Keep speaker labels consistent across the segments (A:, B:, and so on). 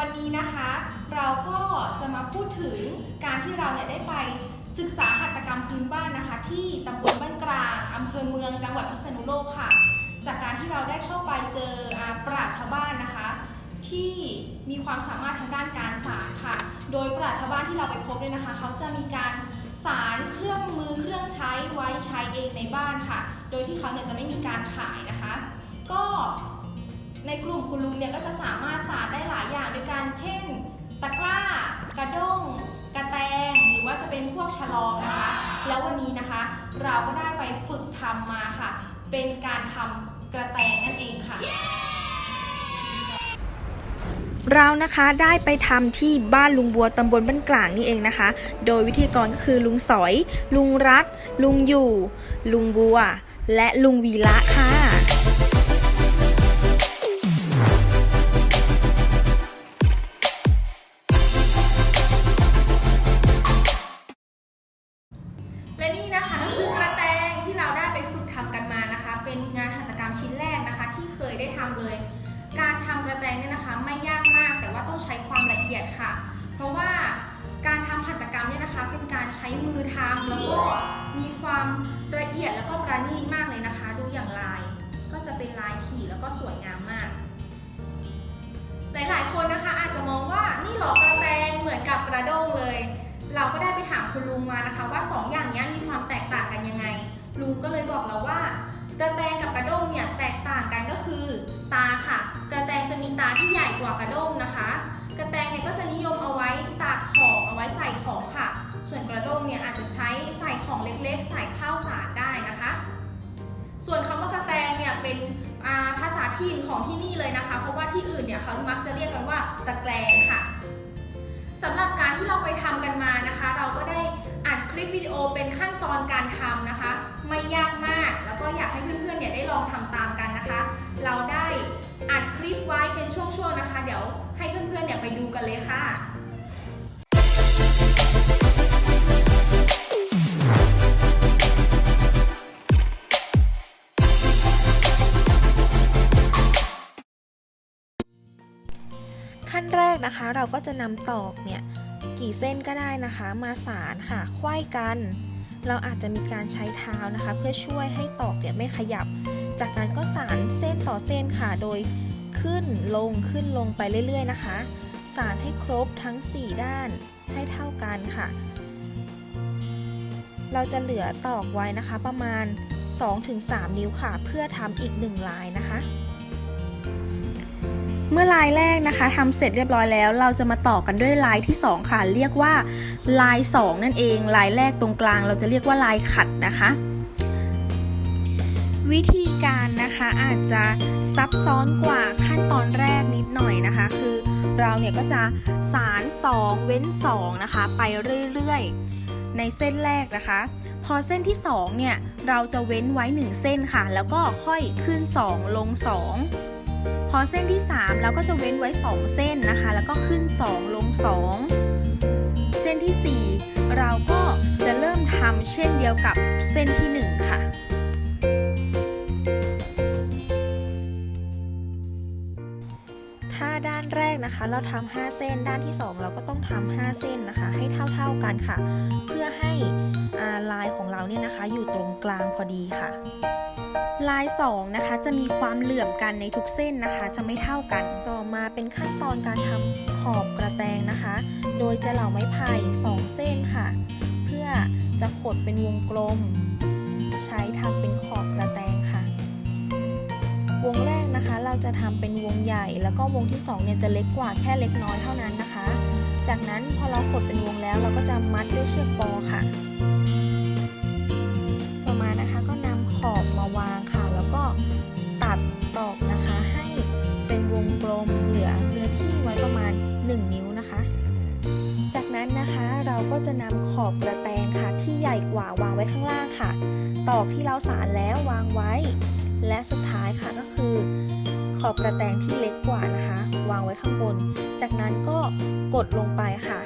A: วันนี้นะคะ เราก็จะมาพูดถึงการที่เราเนี่ยได้ไปศึกษาหัตถกรรมพื้นบ้านนะคะ ที่ตำบลบ้านกลางอำเภอเมืองจังหวัดพิษณุโลกค่ะ จากการที่เราได้เข้าไปเจอปราชญ์ชาวบ้านนะคะ ที่มีความสามารถทางด้านการสารค่ะ โดยปราชญ์ชาวบ้านที่เราไปพบเนี่ยนะคะ เขาจะมีการสารเครื่องมือเครื่องใช้ไว้ใช้เองในบ้านค่ะ โดยที่เขาเนี่ยจะไม่มีการขายนะคะ ก็ ในกลุ่มคุณลุงเนี่ยก็จะสามารถสารได้หลายอย่างด้วยกันเช่น ตะกร้า กระด้ง กระแตง หรือว่าจะเป็นพวกฉลองนะคะ แล้ววันนี้นะคะ เราก็ได้ไปฝึกทำมาค่ะ เป็นการทำกระแตงนั่นเองค่ะ
B: เรานะคะได้ไปทำที่บ้านลุงบัวตำบลบ้านกลางนี่เองนะคะ โดยวิธีกรก็คือลุงสอย ลุงรักลุงอยู่ ลุงบัว และลุงวีระค่ะ
A: เคยได้ทำเลย การทำกระแตงเนี่ยนะคะ ไม่ยากมากแต่ว่าต้องใช้ความละเอียดค่ะ เพราะว่าการทำหัตถกรรมเนี่ยนะคะ เป็นการใช้มือทำแล้วก็มีความละเอียดแล้วก็ประณีตมากเลยนะคะ ดูอย่างลาย ก็จะเป็นลายถี่แล้วก็สวยงามมาก หลายๆ คนนะคะ อาจจะมองว่านี่หรอกระแตงเหมือนกับกระด้งเลย เราก็ได้ไปถามคุณลุงมานะคะ ว่าสองอย่างนี้มีความแตกต่างกันยังไง ลุงก็เลยบอกเราว่า กระแตงกับกระด้งเนี่ยแตกต่างกันก็คือ ตาค่ะ กระแตงจะมีตาที่ใหญ่กว่ากระด้งนะคะ กระแตงเนี่ยก็จะนิยมเอาไว้ตากของเอาไว้ใส่ของค่ะ ส่วนกระด้งเนี่ยอาจจะใช้ใส่ของเล็กๆ ใส่ข้าวสารได้นะคะ ส่วนคำว่ากระแตงเนี่ยเป็นาภาษาถิ่นของที่นี่เลยนะคะ เพราะว่าที่อื่นเนี่ยเขามักจะเรียกกันว่าตะแกรงค่ะสำหรับการที่เราไปทำกันมานะคะ เราก็ได้ อัดคลิปวิดีโอเป็นขั้นตอนการทำนะคะ ไม่ยากมากแล้วก็อยากให้เพื่อนๆเนี่ยได้ลองทำตามกันนะคะ เราได้อัดคลิปไว้เป็นช่วงๆนะคะ เดี๋ยวให้เพื่อนๆเนี่ยไปดูกันเลยค่ะ
B: ขั้นแรกนะคะเราก็จะนำตอกเนี่ย กี่เส้นก็ได้นะคะ มาสารค่ะไขว้กัน เราอาจจะมีการใช้เท้านะคะ เพื่อช่วยให้ตอกเนี่ยไม่ขยับ จากนั้นก็สารเส้นต่อเส้นค่ะ โดยขึ้นลงขึ้นลงไปเรื่อยๆนะคะ สารให้ครบทั้ง 4 ด้านให้เท่ากันค่ะ เราจะเหลือตอกไว้นะคะประมาณ 2-3 นิ้วค่ะ เพื่อทำอีก 1 ลายนะคะ เมื่อลายแรกนะคะทำเสร็จเรียบร้อยแล้ว เราจะมาต่อกันด้วยลายที่ 2 ค่ะ เรียกว่าลาย 2 นั่นเอง ลายแรกตรงกลาง เราจะเรียกว่าลายขัดนะคะ วิธีการนะคะอาจจะซับซ้อนกว่าขั้นตอนแรกนิดหน่อยนะคะ คือเราเนี่ยก็จะสาร 2 เว้น 2 นะคะ ไปเรื่อยๆ ในเส้นแรกนะคะ พอเส้นที่ 2 เนี่ย เราจะเว้นไว้ 1 เส้นค่ะ แล้วก็ค่อยขึ้น 2 ลง 2 พอเส้นที่ 3 เราก็จะเว้นไว้ 2 เส้นนะคะ แล้วก็ขึ้น 2 ลง 2 เส้นทีสี่4 เราก็จะเริ่มทำเช่นเดียวกับเส้นที่ 1 ค่ะถ้าด้านแรกนะคะเราทำ5เส้นด้านที่ 2 เราก็ต้องทำ5เส้นนะคะ ให้เท่าๆกันค่ะ เพื่อให้ลายของเราเนี่ยนะคะ อยู่ตรงกลางพอดีค่ะ ลาย2นะคะจะมีความเหลื่อมกันในทุกเส้นนะคะ จะไม่เท่ากันต่อมาเป็นขั้นตอนการทำขอบกระแตงนะคะ โดยจะเหลาไม้ไผ่2เส้นค่ะ เพื่อจะขดเป็นวงกลม ใช้ทำเป็นขอบกระแตงค่ะ วงแรกนะคะเราจะทำเป็นวงใหญ่ แล้วก็วงที่2เนี่ยจะเล็กกว่าแค่เล็กน้อยเท่านั้นนะคะ จากนั้นพอเราขดเป็นวงแล้วเราก็จะมัดด้วยเชือกปอค่ะ ขอบมาวางค่ะ แล้วก็ตัดตอกนะคะให้เป็นวงกลมเหลือเนื้อที่ไว้ประมาณ 1 นิ้วนะคะ จากนั้นนะคะเราก็จะนำขอบกระแตงค่ะที่ใหญ่กว่าวางไว้ข้างล่างค่ะ ตอกที่เราสารแล้ววางไว้ และสุดท้ายค่ะก็คือขอบกระแตงที่เล็กกว่านะคะ วางไว้ข้างบน จากนั้นก็กดลงไปค่ะ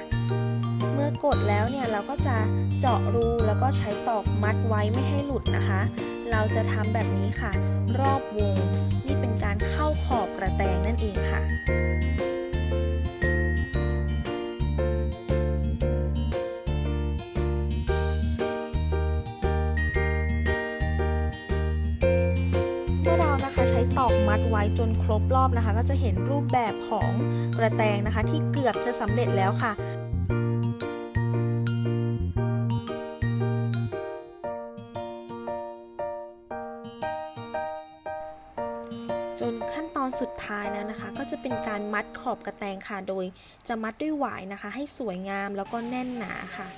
B: เมื่อกดแล้วเนี่ยเราก็จะเจาะรูแล้วก็ใช้ตอกมัดไว้ไม่ให้หลุดนะคะ เราจะทำแบบนี้ค่ะ รอบวง นี่เป็นการเข้าขอบกระแตงนั่นเองค่ะใช้ตอกมัดไว้จนครบรอบนะคะ ก็จะเห็นรูปแบบของกระแตงนะคะ ที่เกือบจะสำเร็จแล้วค่ะ จนขั้นตอนสุดท้ายแล้วนะคะ ก็จะเป็นการมัดขอบกระแตงค่ะ โดยจะมัดด้วยหวายนะคะ ให้สวยงามแล้วก็แน่นหนาค่ะ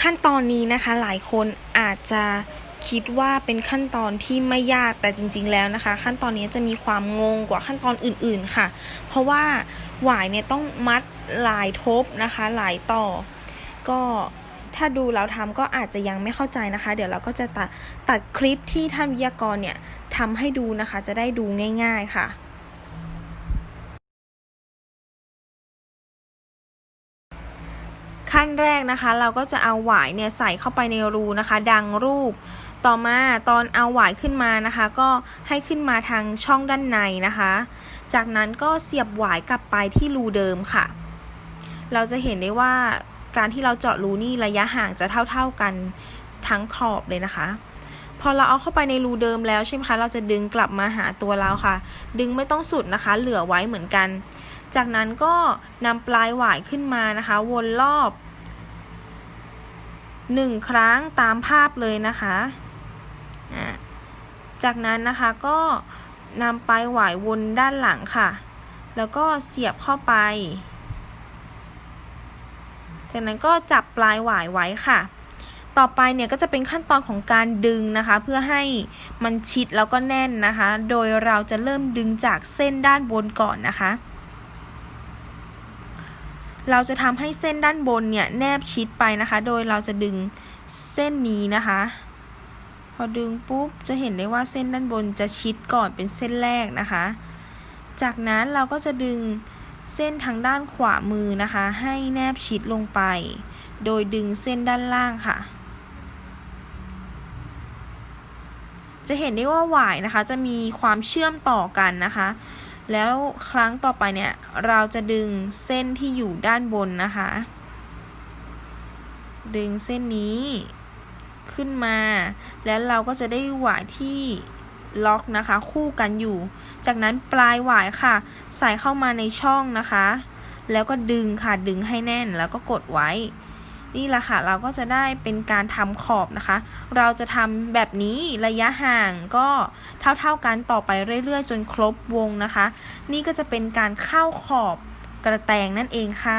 B: ขั้นตอนนี้นะคะหลายคนอาจจะคิดว่าเป็นขั้นตอนที่ไม่ยากแต่จริง ๆ แล้วนะคะ ขั้นตอนนี้จะมีความงงกว่าขั้นตอนอื่นๆค่ะ เพราะว่าหวายเนี่ยต้องมัดหลายทบนะคะ หลายต่อ ก็ ถ้าดูแล้วทำก็อาจจะยังไม่เข้าใจนะคะ เดี๋ยวเราก็จะตัดตัดคลิปที่ท่านวิทยากรเนี่ยทำให้ดูนะคะ จะได้ดูง่าย ๆค่ะขั้นแรกนะคะเราก็จะเอาหวายเนี่ยใส่เข้าไปในรูนะคะ ดังรูป ต่อมาตอนเอาหวายขึ้นมานะคะ ก็ให้ขึ้นมาทางช่องด้านในนะคะ จากนั้นก็เสียบหวายกลับไปที่รูเดิมค่ะ เราจะเห็นได้ว่า การที่เราเจาะรูนี่ระยะห่างจะเท่า ๆกันทั้งขอบเลยนะคะ พอเราเอาเข้าไปในรูเดิมแล้วใช่ไหมคะเราจะดึงกลับมาหาตัวเราค่ะ ดึงไม่ต้องสุดนะคะ เหลือไว้เหมือนกัน จากนั้นก็นำปลายหวายขึ้นมานะคะ วนรอบหนึ่งครั้งตามภาพเลยนะคะอะจากนั้นนะคะก็นำปลายหวายวนด้านหลังค่ะ แล้วก็เสียบเข้าไป จากนั้นก็จับปลายหวายไว้ค่ะ ต่อไปเนี่ยก็จะเป็นขั้นตอนของการดึงนะคะ เพื่อให้มันชิดแล้วก็แน่นนะคะ โดยเราจะเริ่มดึงจากเส้นด้านบนก่อนนะคะ เราจะทำให้เส้นด้านบนเนี่ยแนบชิดไปนะคะ โดยเราจะดึงเส้นนี้นะคะพอดึงปุ๊บจะเห็นได้ว่าเส้นด้านบนจะชิดก่อนเป็นเส้นแรกนะคะ จากนั้นเราก็จะดึง เส้นทางด้านขวามือนะคะ ให้แนบชิดลงไป โดยดึงเส้นด้านล่างค่ะ จะเห็นได้ว่าหวายนะคะ จะมีความเชื่อมต่อกันนะคะ แล้วครั้งต่อไปเนี่ย เราจะดึงเส้นที่อยู่ด้านบนนะคะ ดึงเส้นนี้ขึ้นมา แล้วเราก็จะได้หวายที่ ล็อกนะคะ คู่กันอยู่ จากนั้นปลายหวายค่ะ ใส่เข้ามาในช่องนะคะ แล้วก็ดึงค่ะดึงให้แน่นแล้วก็กดไว้ นี่แหละค่ะ เราก็จะได้เป็นการทำขอบนะคะ เราจะทำแบบนี้ระยะห่างก็เท่าๆกันต่อไปเรื่อยๆ จนครบวงนะคะ นี่ก็จะเป็นการเข้าขอบกระแตงนั่นเองค่ะ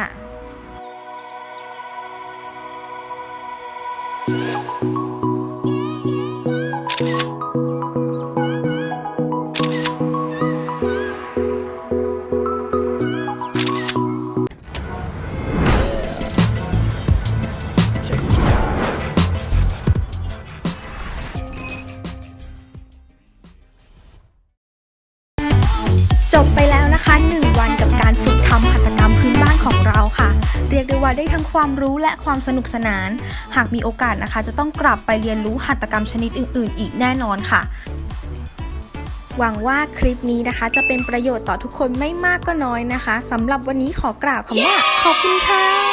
B: ว่าได้ทั้งความรู้และความสนุกสนาน หากมีโอกาสนะคะ จะต้องกลับไปเรียนรู้หัตถกรรมชนิดอื่น ๆ อีกแน่นอนค่ะ หวังว่าคลิปนี้นะคะ จะเป็นประโยชน์ต่อทุกคนไม่มากก็น้อยนะคะสำหรับวันนี้ขอกราบคำว่าขอบคุณค่ะ